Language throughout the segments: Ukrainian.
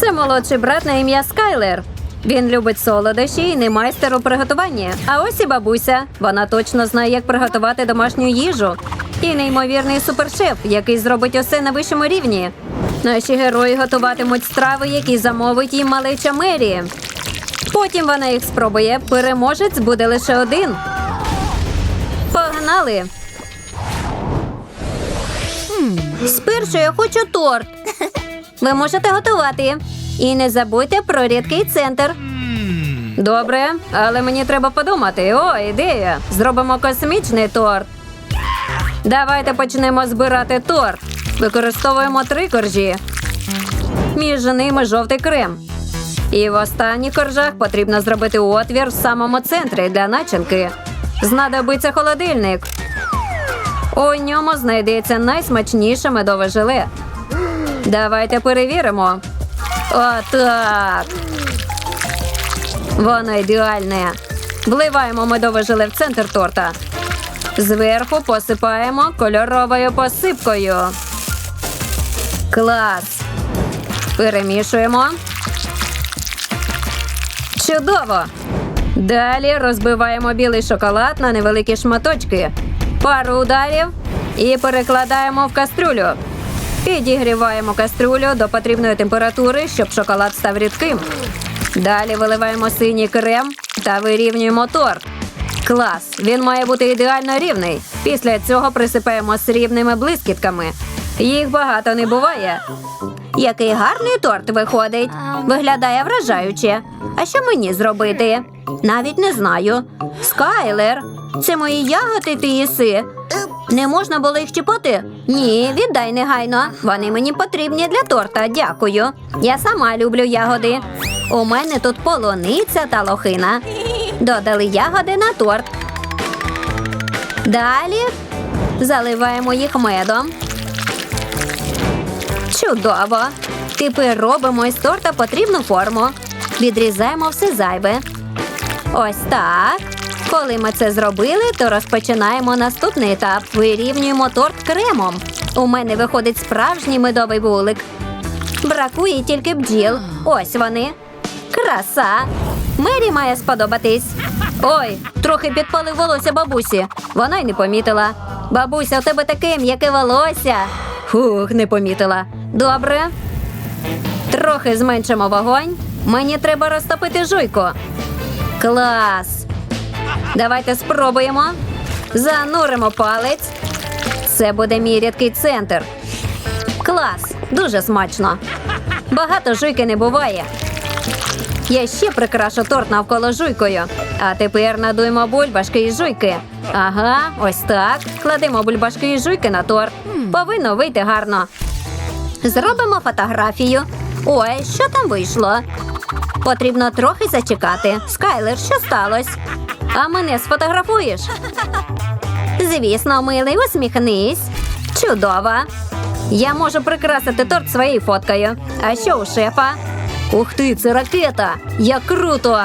Це молодший брат на ім'я Скайлер. Він любить солодощі і не майстер у приготуванні. А ось і бабуся. Вона точно знає, як приготувати домашню їжу. І неймовірний супершеф, який зробить усе на вищому рівні. Наші герої готуватимуть страви, які замовить їм малеча Мері. Потім вона їх спробує. Переможець буде лише один. Погнали! Спершу я хочу торт. Ви можете готувати. І не забудьте про рідкий центр. Добре, але мені треба подумати. О, ідея! Зробимо космічний торт. Давайте почнемо збирати торт. Використовуємо три коржі. Між ними жовтий крем. І в останніх коржах потрібно зробити отвір в самому центрі для начинки. Знадобиться холодильник. У ньому знайдеться найсмачніше медове желе. Давайте перевіримо. Отак. Воно ідеальне. Вливаємо медове желе в центр торта. Зверху посипаємо кольоровою посипкою. Клас. Перемішуємо. Чудово! Далі розбиваємо білий шоколад на невеликі шматочки, пару ударів і перекладаємо в кастрюлю. Підігріваємо кастрюлю до потрібної температури, щоб шоколад став рідким. Далі виливаємо синій крем та вирівнюємо торт. Клас! Він має бути ідеально рівний. Після цього присипаємо срібними блискітками. Їх багато не буває. Який гарний торт виходить. Виглядає вражаюче. А що мені зробити? Навіть не знаю. Скайлер, це мої ягоди ти їси. Не можна було їх чіпати? Ні, віддай негайно. Вони мені потрібні для торта. Дякую. Я сама люблю ягоди. У мене тут полуниця та лохина. Додали ягоди на торт. Далі заливаємо їх медом. Чудово! Тепер робимо із торта потрібну форму. Відрізаємо все зайве. Ось так. Коли ми це зробили, то розпочинаємо наступний етап. Вирівнюємо торт кремом. У мене виходить справжній медовий вулик. Бракує тільки бджіл. Ось вони. Краса. Мері має сподобатись. Ой, трохи підпалив волосся бабусі. Вона й не помітила. Бабуся, у тебе таке м'яке волосся. Фух, не помітила. Добре. Трохи зменшимо вогонь. Мені треба розтопити жуйку. Клас. Давайте спробуємо. Зануримо палець. Це буде мій рідкий центр. Клас, дуже смачно. Багато жуйки не буває. Я ще прикрашу торт навколо жуйкою. А тепер надуємо бульбашки і жуйки. Ага, ось так. Кладемо бульбашки і жуйки на торт. Повинно вийти гарно. Зробимо фотографію. Ой, що там вийшло? Потрібно трохи зачекати. Скайлер, що сталося? А мене сфотографуєш? Звісно, милий, усміхнись. Чудово. Я можу прикрасити торт своєю фоткою. А що у шефа? Ух ти, це ракета! Як круто!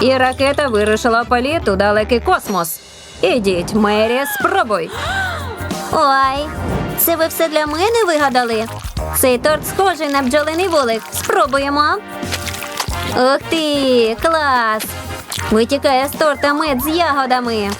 І ракета вирушила політ у далекий космос. Ідіть, Мері, спробуй. Ой, це ви все для мене вигадали? Цей торт схожий на бджолиний вулик. Спробуємо. Ух ти, клас! Витікає з торта мед з ягодами.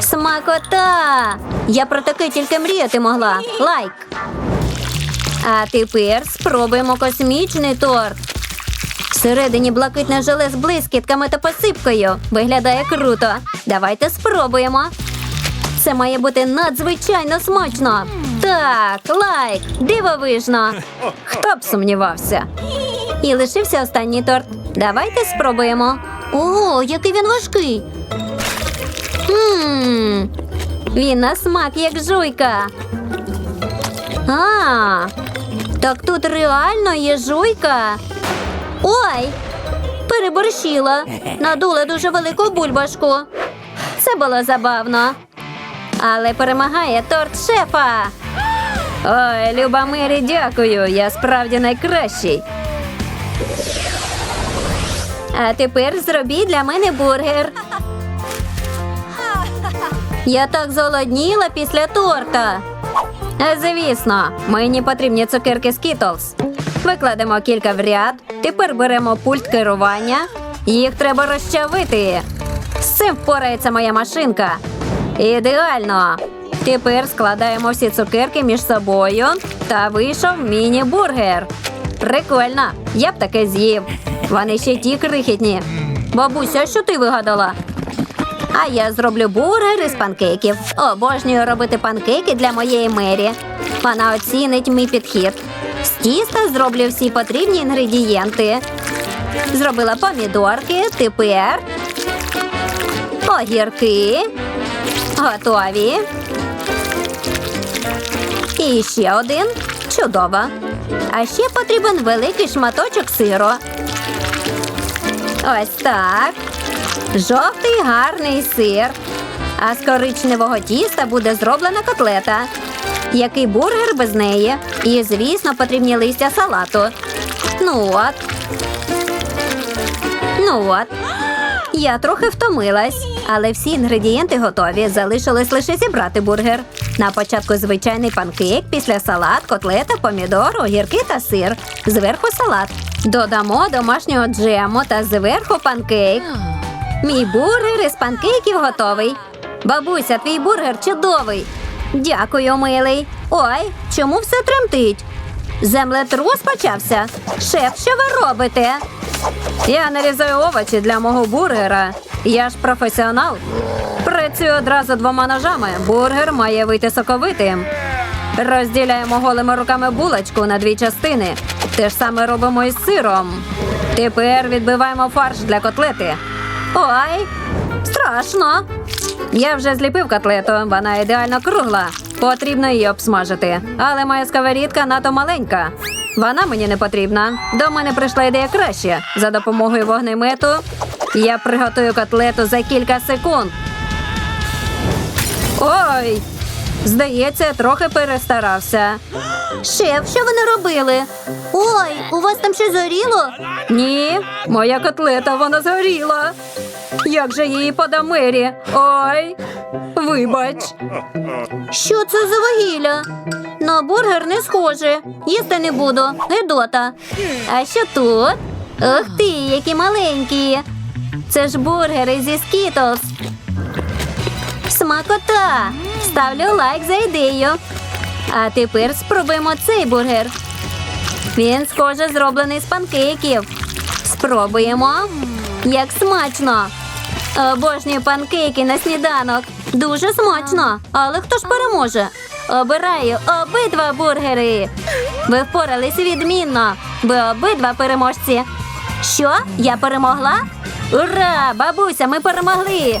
Смакота! Я про таке тільки мріяти могла. Лайк. А тепер спробуємо космічний торт. Всередині блакитне желе з блискітками та посипкою. Виглядає круто. Давайте спробуємо. Це має бути надзвичайно смачно. Так, лайк, дивовижно. Хто б сумнівався? І лишився останній торт. Давайте спробуємо. О, який він важкий. Ммм, він на смак, як жуйка. А, так тут реально є жуйка. Ой, переборщила. Надула дуже велику бульбашку. Це було забавно. Але перемагає торт шефа. Ой, Люба Мері, дякую. Я справді найкращий. А тепер зробіть для мене бургер. Я так зголодніла після торта. Звісно, мені потрібні цукерки Skittles. Викладемо кілька в ряд. Тепер беремо пульт керування. Їх треба розчавити. З цим впорається моя машинка. Ідеально. Тепер складаємо всі цукерки між собою та вийшов міні-бургер. Прикольно, я б таке з'їв. Вони ще ті крихітні. Бабуся, що ти вигадала? А я зроблю бургер із панкейків. Обожнюю робити панкейки для моєї мері. Вона оцінить мій підхід. З тіста зроблю всі потрібні інгредієнти. Зробила помідорки, тепер огірки. Готові. І ще один. Чудово. А ще потрібен великий шматочок сиру. Ось так. Жовтий гарний сир. А з коричневого тіста буде зроблена котлета. Який бургер без неї? І, звісно, потрібні листя салату. Ну от. Ну от. Я трохи втомилась, але всі інгредієнти готові. Залишилось лише зібрати бургер. На початку звичайний панкейк, після салат, котлета, помідор, огірки та сир. Зверху салат. Додамо домашнього джему та зверху панкейк. Мій бургер із панкейків готовий. Бабуся, твій бургер чудовий. Дякую, милий. Ой, чому все тремтить? Землетрус почався. Шеф, що ви робите? Я нарізаю овочі для мого бургера. Я ж професіонал. Працюю одразу двома ножами. Бургер має вийти соковитим. Розділяємо голими руками булочку на дві частини. Те ж саме робимо із сиром. Тепер відбиваємо фарш для котлети. Ой, страшно. Я вже зліпив котлету, вона ідеально кругла. Потрібно її обсмажити. Але моя сковорідка надто маленька. Вона мені не потрібна. До мене прийшла ідея краще. За допомогою вогнемету я приготую котлету за кілька секунд. Ой! Здається, трохи перестарався. Шеф, що ви наробили? Ой, у вас там щось горіло? Ні, моя котлета вона згоріла. Як же її подам Мері? Ой, вибач. Що це за вугілля? На бургер не схоже. Їсти не буду. Гедота. А що тут? Ух ти, які маленькі. Це ж бургери зі Скітлз. Смакота! Ставлю лайк за ідею. А тепер спробуємо цей бургер. Він, схоже, зроблений з панкейків. Спробуємо. Як смачно! Обожнюю панкейки на сніданок. Дуже смачно. Але хто ж переможе? Обираю обидва бургери. Ви впорались відмінно. Ви обидва переможці. Що? Я перемогла? Ура! Бабуся, ми перемогли!